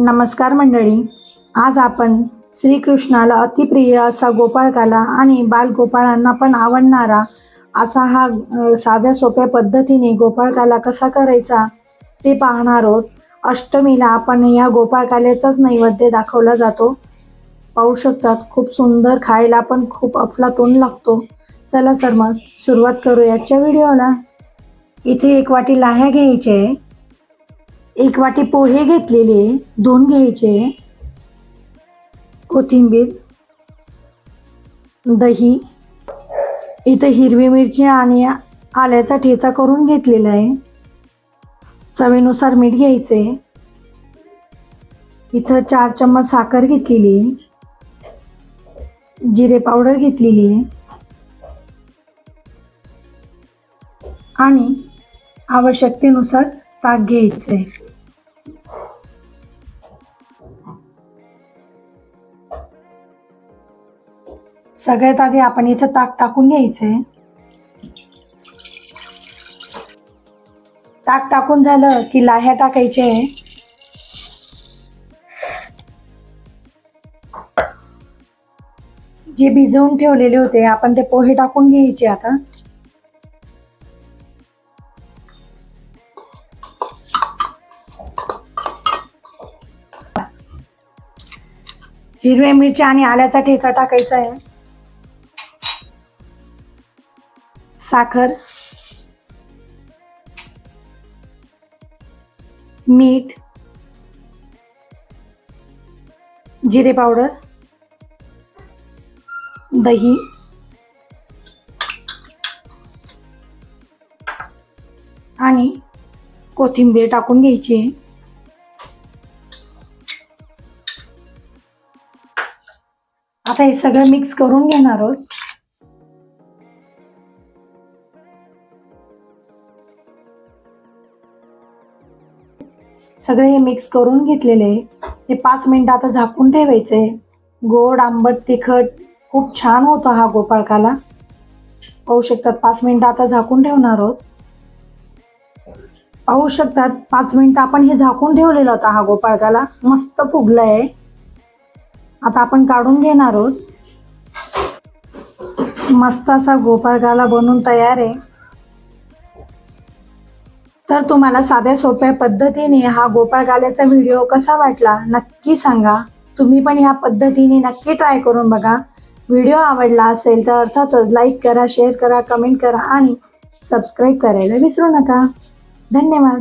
नमस्कार मंडळी. आज आपण श्रीकृष्णाला अतिप्रिय असा गोपाळकाला आणि बालगोपाळांना पण आवडणारा असा हा साध्या सोप्या पद्धतीने गोपाळकाला कसा करायचा ते पाहणार आहोत. अष्टमीला आपण या गोपाळकाल्याचाच नैवेद्य दाखवला जातो. पाहू शकतात खूप सुंदर खायला पण खूप अफलातून लागतो. चला तर मग सुरुवात करू याच्या व्हिडिओला. इथे एक वाटी लाह्या घ्यायची आहे. एक वाटी पोहे घेतलेले दोन घ्यायचे. कोथिंबीर दही इथं हिरवी मिरची आणि आल्याचा ठेचा करून घेतलेला आहे. चवीनुसार मीठ घ्यायचे. इथं चार चम्मच साखर घेतलेली आहे. जिरे पावडर घेतलेली आहे. आणि आवश्यकतेनुसार ताक घ्यायचं. आहे सगळ्यात आधी आपण इथं ताक टाकून घ्यायचंय. ताक टाकून झालं की लाह्या टाकायचे आहे. जे भिजवून ठेवलेले होते आपण ते पोहे टाकून घ्यायचे आता. हिरव्या मिरच्या आणि आल्याचा ठेचा टाकायचा आहे. साखर मीठ जिरे पावडर दही आणि कोथिंबीर टाकून घ्यायची आता हे सगळं मिक्स करून घेणार आहोत. सगळे हे मिक्स करून घेतलेले. हे पाच मिनटं आता झाकून ठेवायचे. गोड आंबट तिखट. खूप छान होतो हा गोपाळकाला. पाहू शकतात पाच मिनिटं आता झाकून ठेवणार आहोत. पाहू शकतात पाच मिनटं आपण हे झाकून ठेवलेलं होतं हा गोपाळकाला. मस्त फुगलंय. आता आपण काढून घेणार आहोत. मस्त असा गोपाळकाला बनवून तयार आहे. तर तुम्हाला साध्या सोप्या पद्धतीने हा गोपाळगाल्याचा व्हिडिओ कसा वाटला नक्की सांगा. तुम्ही पण ह्या पद्धतीने नक्की ट्राय करून बघा. व्हिडिओ आवडला असेल तर अर्थातच लाईक करा शेअर करा कमेंट करा आणि सबस्क्राईब करायला विसरू नका. धन्यवाद.